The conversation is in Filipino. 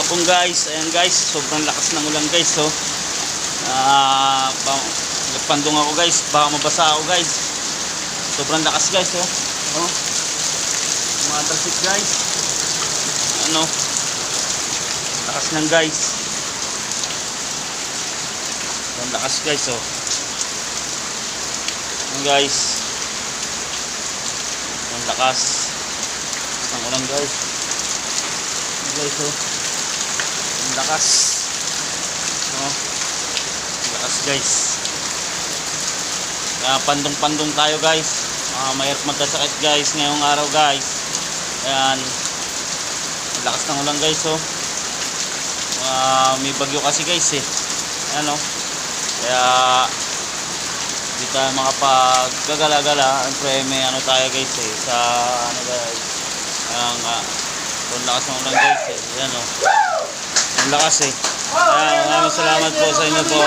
Hapon guys, ayan guys, sobrang lakas ng ulan guys, so. Ah, uh, nagpandong ako guys, baka mabasa ako guys. Sobrang lakas guys, oh. Oh. Mga traffic guys. Ano? Lakas ng guys. Ang lakas guys, oh. Ayan guys. Ang lakas. Ang ulan guys. Guys, oh. Lakas. Ang lakas guys. Kaya pandong-pandong tayo guys. Uh, mahirap magkasakit guys ngayong araw guys. Ayan. Lakas ng ulan guys, oh. Uh, may bagyo kasi guys, eh. Ayan, oh. Kaya hindi tayo makapag-gagala-gala. Siyempre may ano tayo guys eh. Sa ano guys. Ang uh, lakas ng ulan guys eh. Yan oh. Ang lakas eh. Kaya maraming salamat po sa inyo po.